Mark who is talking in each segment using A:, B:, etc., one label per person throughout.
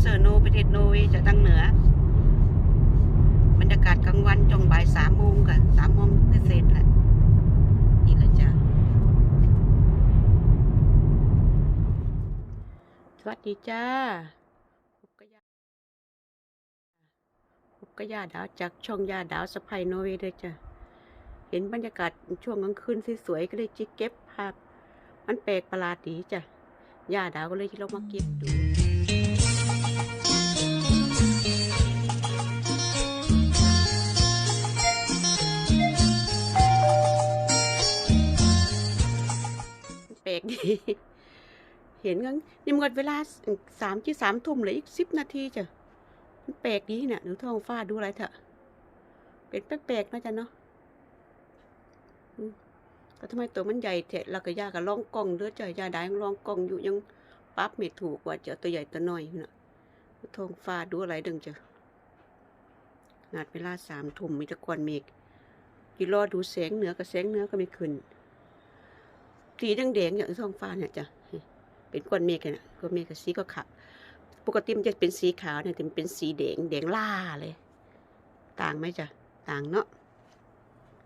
A: เซอร์โนประเทศโนเวย์จะตั้งเหนือ บรรยากาศกลางวันจงบ่ายสามโมงกันสามโมงเศษๆแหละนี่แหละจ้ะสวัสดีจ้าพบกับยาพบกับยาดาวจากช่องยาดาวสะพายโนอร์เวย์ด้วยจ้ะเห็นบรรยากาศช่วงกลางคืนสวยๆก็เลยจิกเก็บภาพ มันแปลกประหลาดดีจ้ะย่าดาวก็เลยที่เรามาเก็บดู กดี เห็นกันนี่มันเวลาสามที่สามทุ่มเหลยอีกสิบนาทีจ้ะมันแปลกดีเนี่ยดูท้องฟ้าดูอะไรเถอะ เป็นแปลกๆนะจ๊ะเนาะก็ทำไมตัวมันใหญ่เถอะเราก็ยากกับล่องกล้องเด้อจ้ะยาได้ยังล่องกล้องอยู่ยังปั๊บไม่ถูกว่าจะตัวใหญ่ตัวน้อยอยู่น่ะท้องฟ้าดูอะไรดึงจ้ะนาดเวลาสามทุ่มมีตะกอนเมฆยี่รอดูแสงเหนือกับแสงเหนือก็ไม่ขึ้น สีแดงๆอย่างท้องฟ้าเนี่ยจ้ะเป็นก้อนเมฆเลยนะก้อนเมฆกับสีก็ขาวปกติมันจะเป็นสีขาวเนี่ยแต่มันเป็นสีแดงแดงล่าเลย ต่างไหมจ้ะต่างเนาะ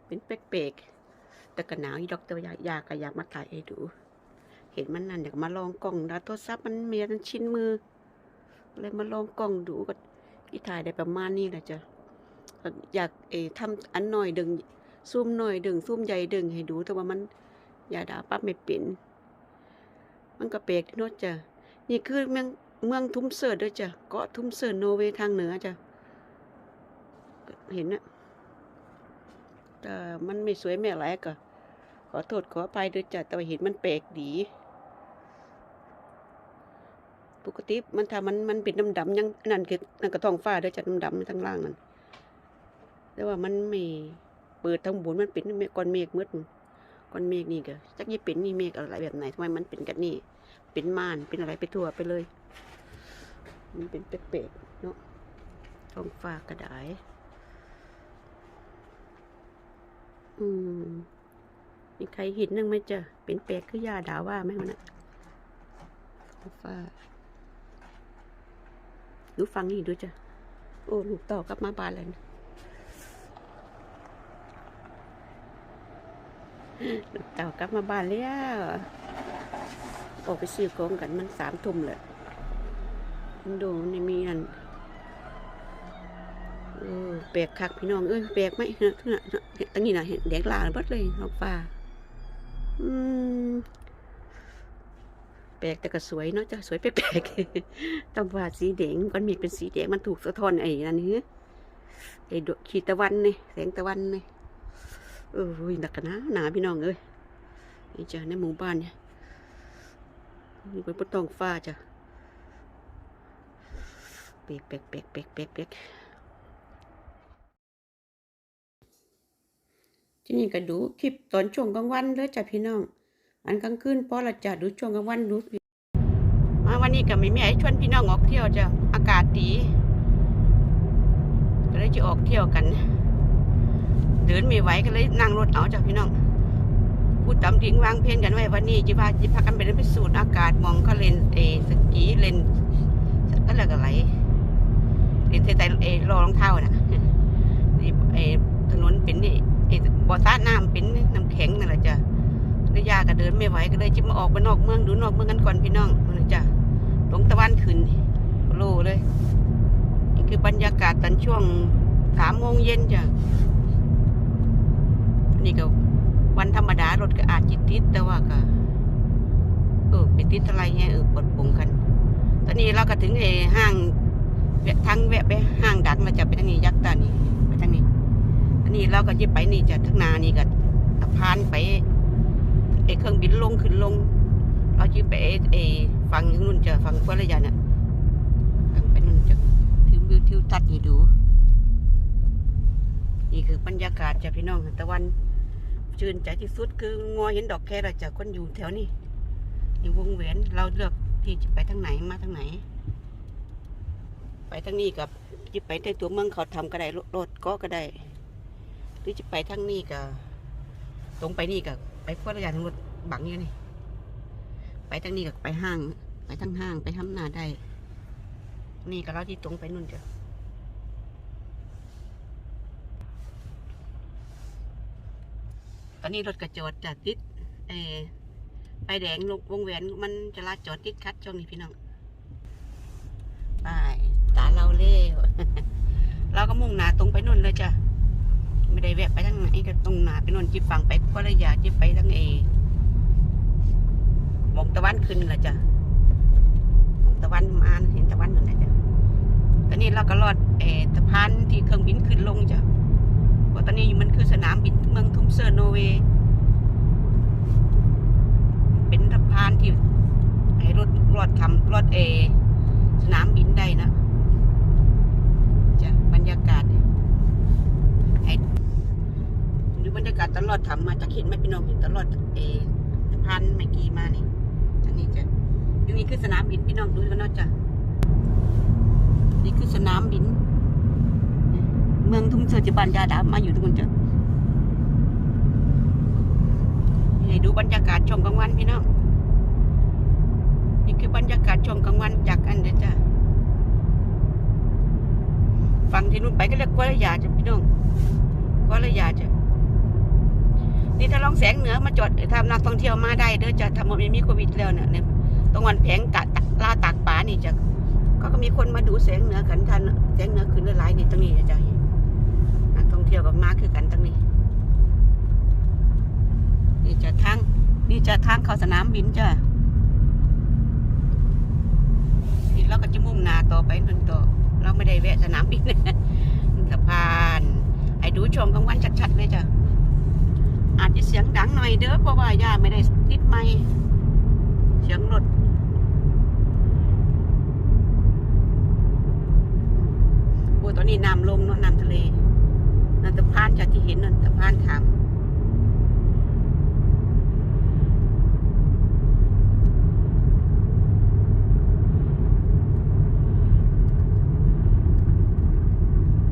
A: เป็นแปลกๆแต่ก็หนาวอีดอกต่ว่ายายาก็อยากมาถ่ายให้ดู เห็นมันนั่นอยากมาลองกล้องแล้วโทรศัพท์มันเมียมันชิ้นมือเลยมาลองกล้องดูก็ที่ถ่ายได้ประมาณนี้แหละจ้ะอยากเออทำอันหน่อยดึงซูมหน่อยดึงซูมใหญ่ดึงให้ดูแต่ว่ามัน ยาดาปั๊บไม่เป็นมันก็แปลกที่นดจ้ะนี่คือเมืองเมืองทุ่มเสิร์ด้วยจ้ะเกาะทุ่มเสิร์โนเวย์ทางเหนือจ้ะเห็นนะแต่มันไม่สวยไม่อะไรก็ขอโทษขออภัยด้วยจ้ะแต่เห็นมันแปลกดี ปกติมันถ้ามันมันเป็นดำๆยังนั่นคือนั่นก็ท้องฟ้าด้วยจ้ะดำๆทั้งล่างนั่นแต่ว่ามันไม่เปิดทั้งบนมันเป็นเมฆก้อนเมฆมืดมัน ก้อนเมฆนี่ก็จักยี่เป็นนี่เมฆอะไรแบบไหนทำไมมันเป็นกันนี่ เป็นม่านเป็นอะไรไปทั่วไปเลย มันเป็นแปลกๆเนาะท้องฟ้ากระดาย อืมมีใครเห็นนึงไหมจ๊ะเป็นแปลกคือยาดาว่าไหมมันอะฟ้าดูฟังนี่ดูจ้ะโอ้ลูกต่อกลับมาบ้านแล้วนะ ลูกต่อกลับมาบ้านแล้วออกไปซื้อของกันมันสามทุ่มเลยมันดูมันมีนั่นเออแปลกคักพี่น้องเอ้ยแปลกไหมนะนะนะตั้งนี้นะเห็นแดงลาเบิดเลยท้องฟ้าอืมแปลกแต่ก็สวยเนาะจ้ะสวยแปลกๆต้องว่าสีแดงก้อนเมฆเป็นสีแดงมันถูกสะท้อนไอ้นั่นนี่ไอ้ดวงขีตะวันนี่แสงตะวันนี่ เอออุ้ยหนักกันนะหนาพี่น้องเอ้ยนี่จ้ะในหมู่บ้านเนี่ยนี่เป็นบนท้องฟ้าจ้ะแปลกแปลกแปลกแปลกแปลกแปลกที่นี่ก็ดูคลิปตอนช่วงกลางวันเลยจ้ะพี่น้อง อันกลางคืนพอละจ้ะดูช่วงกลางวันดูมาวันนี้ก็ไม่มีไอ้ชวนพี่น้องออกเที่ยวจ้ะอากาศดีก็เลยจะออกเที่ยวกัน เดินไม่ไหวก็เลยนั่งรถเอาจ้ะพี่น้องพูดตามทิ้งวางเพนกันไว้วันนี้จิพาจิพากันไปเล่นไปสูดอากาศมองก็เล่นเอสกีเล่นก็แล้วก็ไหลเล่นใส่เอรอรองเท้าน่ะนี่เอถนนเป็นนี่ไอ้บ่อซ่าน้ำเป็นน้ำแข็งนั่นแหละจ้ะระยะก็เดินไม่ไหวก็เลยจะมาออกไปนอกเมืองดูนอกเมืองกันก่อนพี่น้องนั่นนะจ้ะลงตะวันขึ้นโลเลยนี่คือบรรยากาศตอนช่วงสามโมงเย็นจ้ะ นี่ก็วันธรรมดารถก็อาจจิติดแต่ว่าก็เออไป ติดอะไรเงี้ยเออปวดปุ่งกัน ตอนนี้เราก็ถึงไอ้ห้างแวะทางแวะไปห้างดังเราจะไปทางนี้ยักษ์ตานี่ไปทางนี้อันนี้เราก็จะไปนี่จะทั้งนานี่ก็สะพานไปไอเครื่องบินลงขึ้นลง เราจะไปไอ้ฟังนู่นจะฟังเพื่อระยะน่ะฟังไปนู่นจะทิววิวทิวทัศน์ให้ดู นี่คือบรรยากาศจากพี่น้องตะวันชื่นใจที่สุดคืองอเห็นดอกแครจากคนอยู่แถวนี้ นี่วงแหวนเราเลือกที่จะไปทางไหนมาทางไหน ไปทางนี้กับจะไปในตัวเมืองเขาทำก็ได้รถก็ก็ได้หรือจะไปทางนี้ก็ตรงไปนี่ก็ไปพวกระยานรถบังอยู่นี่ไปทางนี้ก็ไปห้าง ไปทางห้างไปทำนาได้ นี่ก็เราที่ตรงไปนู่นจ้ะตอนนี้รถกระจอดจะติดเอ ไฟแดงลงวงแหวนมันจะลาจอดติดคัดช่วงนี้พี่น้องไปตาเราเล่วเราก็มุ่งหน้าตรงไปนู่นเลยจ้ะไม่ได้แวะไปทางไหนก็ตรงหน้าไปนู่นจิบฝั่งไปก็ระยะจิบไปทางเอมองตะวันขึ้นละจ้ะมองตะวันมาเห็นตะวันนั่นแหละจ้ะตอนนี้เราก็ลอดเออสะพานที่เครื่องบินขึ้นลงจ้ะเพราะตอนนี้มันคือสนามบินเมืองทุ่มเซอร์โนอเวย์ เป็นสะพานที่ให้รถรอดทำรอดเอ สนามบินได้นะจ้ะบรรยากาศให้บรรยากาศตลอดทำมาจากเห็นไหมพี่น้องเห็นตลอดเอสะพานเมื่อกี้มานี่อันนี้จ้ะอยู่นี่คือสนามบินพี่น้องดูกันเนาะจ้ะนี่คือสนามบิน เมืองทุ่งเสือจิบันยาดามาอยู่ตรงนั้นจ้ะให้ ดูบรรยากาศช่วงกลางวันพี่น้องนี่คือบรรยากาศช่วงกลางวันจากอันเดจ้ะฝั่งที่นู้นไปก็เรียกกัวระยาจ้ะพี่น้องกัวระยาจ้ะนี่ถ้าลองแสงเหนือมาจอดทำนักท่องเที่ยวมาได้เด้อจ้ะทำมดไม่มีโควิดแล้วเนี่ยเนี่ย ตรงวันแผงกะลาตากป่านี่จ้ะก็ก็มีคนมาดูแสงเหนือกันทันแสงเหนือขึ้นหลายๆนี่ตรงนี้นะจ๊ะนักท่องเที่ยวก็มาคือกันตรงนี้ นี่จะทางนี่จะทางเข้าสนามบินจ้ะนี่เราก็จะมุ่งหน้าต่อไปนั่นต่อเราไม่ได้แวะสนามบินสะพานให้ดูชมกลางวันชัดๆเลยจ้ะอาจจะเสียงดังหน่อยเด้อเพราะว่าย่าไม่ได้ติดไมค์เสียงรถโอ้ตอนนี้น้ำลงเนาะน้ำทะเลนั่นสะพานจากที่เห็นนั่นสะพานขาม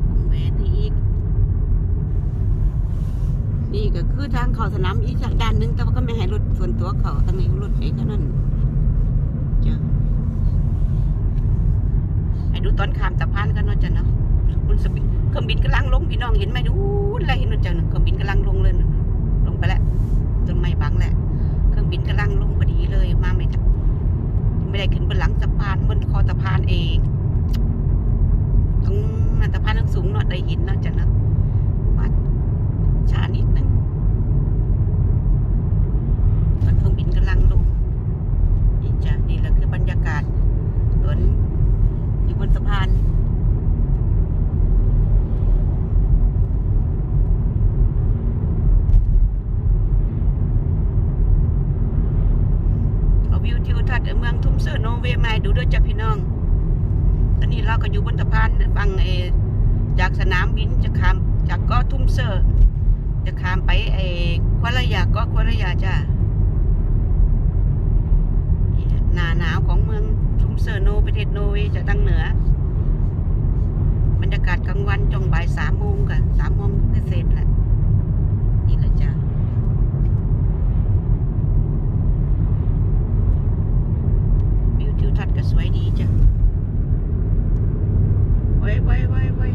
A: วงแหวนนี่อีก นี่ก็คือทาง เข้าสนามอีกด้านหนึงแต่ว่าก็ไม่ให้รถส่วนตัวเขาทางนี้รถไอ้ก็นั่นจ้ะให้ดูตอนข้ามสะพานกันเนาะจ้ะเนาะคุณสบิเครื่องบินกำลังลงพี่น้องเห็นไหมดูอะไรเห็นหนูจังเครื่องบินกำลังลงเลยลงไปแล้วต้นไม้บังแหละ เครื่องบินกำลังลงพอดีเลยมาไม่ทันไม่ได้ขึ้นบนหลังสะพานบนคอสะพานเองตรงนั้นสะพานทั้งสูงเนาะได้หินเนาะจังนาะมาช้านิดนึงตอนเครื่องบินกำลังลงนี่จ้ะนี่แหละคือบรรยากาศตอนอยู่บนสะพาน เอาวิวทิวทัศน์เมื องทุ่มเสือโนอร์เวย์มาดูด้วยจ้ะพี่น้อง ตอนนี้เราก็อยู่บนสะพานฟังเอจากสนามบินจะข้ามจากกาะทุ่มเสือจะข้ามไปเออควาลยากาะควาลยาจ้ะหนาหนาวของเมืองทุ่มเสือโนประเทศโนเวย์จะตั้งเหนือ บรรยากาศกลางวันจงบ่ายสามโมงกันสามโมงเสร็จแหละนี่แหละจ้ะ วิวทิวทัศน์ก็สวยดีจ้ะไว้ไว้ไว้ไว้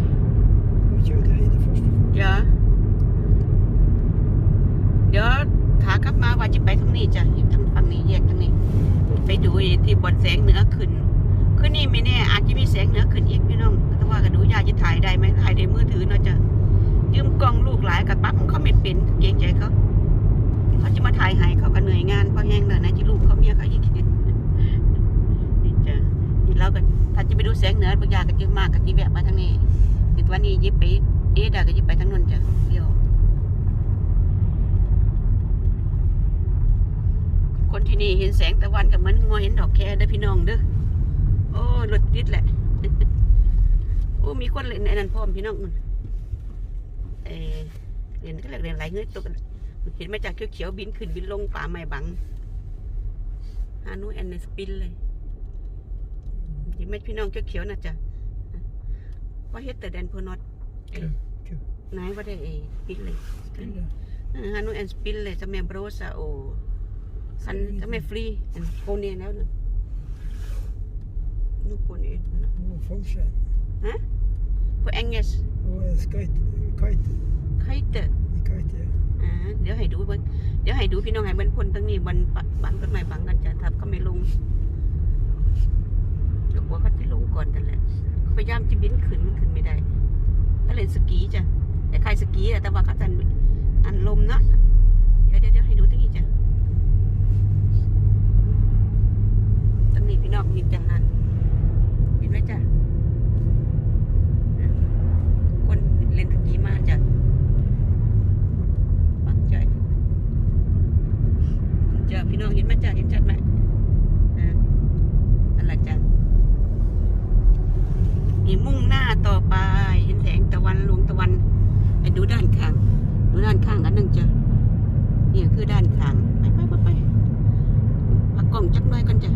B: Moet je weer rijden first of all.
A: เดี๋ยวเดี๋ยวขากลับมาว่าจะ ไปทางนี้จ้ะทางฝั่งนี้แยกทางนี้ ไปดูที่บนแสงเหนือขึ้นขึ้นนี่ไม่แน่อาจจะมีแสงเหนือขึ้นอีกพี่น้องแต่ว่าก็ดูยากจะถ่ายได้ไหมถ่ายในมือถือเนาะจ้ะยืมกล้องลูกหลายกับปั๊บเขาไม่เป็นเกรงใจเขาเขาจะมาถ่ายให้เขาก็เหนื่อยงานเพราะแห้งเลยนะที่ลูกเขาเมียเขาอีกนี่จ้ะนี่เราก็ถ้าจะไปดูแสงเหนือบางอย่างก็จึงมากก็จีแวะมาทางนี้นี่ตัวนี้ยิบไปเอ๊ะดาก็ยิบไปทางนู้นจ้ะเลี้ยว คนที่นี่เห็นแสงตะวันกับมันงอเห็นดอกแคเด้อพี่น้องเด้อโอ้รถติดแหละโอ้มีคนเล่นในนั้นพร้อมพี่น้องมันเออเรียนก็เรียกเรียนไรเงยตกเห็นไหมาจากเขียวๆบินขึ้นบินลงป่าไม้บังฮานุแอนในสปินเลยเห็นไหมพี่น้องเขียวๆนะจ๊ะว่าเฮ็ดแต่แดนโพนอต
B: Kijk, kijk.
A: นายว่าได้เอปินเลย
B: Spelen.
A: ฮานุแอนสปินเลยจะแม่โบรสาโอ สันจะแม่ฟรีอันโคเนียแล้วนะนูโคเนีย
B: Oh, Folksjön.
A: พวกแองเกส
B: Och eh, skate, kite.
A: ไคเตอร์
B: I kite, ja.
A: อ่าเดี๋ยวให้ดูเบิ่งเดี๋ยวให้ดูพี่น้องให้เบิ่งคนตรงนี้บันปะบังต้นไม้บังกันจะทับก็ไม่ลงเดี๋ยวกลัวเขาจะลงก่อนกันแหละพยายามจะบินขึ้นมันขึ้นไม่ได้ถ้าเล่นสกีจ้ะแต่ใครสกีอะแต่ว่าเขาจะอันลมเนาะเดี๋ยวเดี๋ยวเดี๋ยวให้ดูตรงนี้จ้ะตรง นี้พี่น้องมีจังหันเห็นไหมจ้ะคนเล่นสกีมาจ้ะปักใจเจอพี่น้องเห็นไหมจ้ะเห็นชัดไหมอ่าอะไรจ้ะนี่มุ่งหน้าต่อไป เห็นแสงตะวันลวงตะวันไปดูด้านข้าง ดูด้านข้างกันหนึ่งจ้ะนี่คือด้านข้าง ไปไปไปไปพักกล้องจักหน่อยกันจ้ะ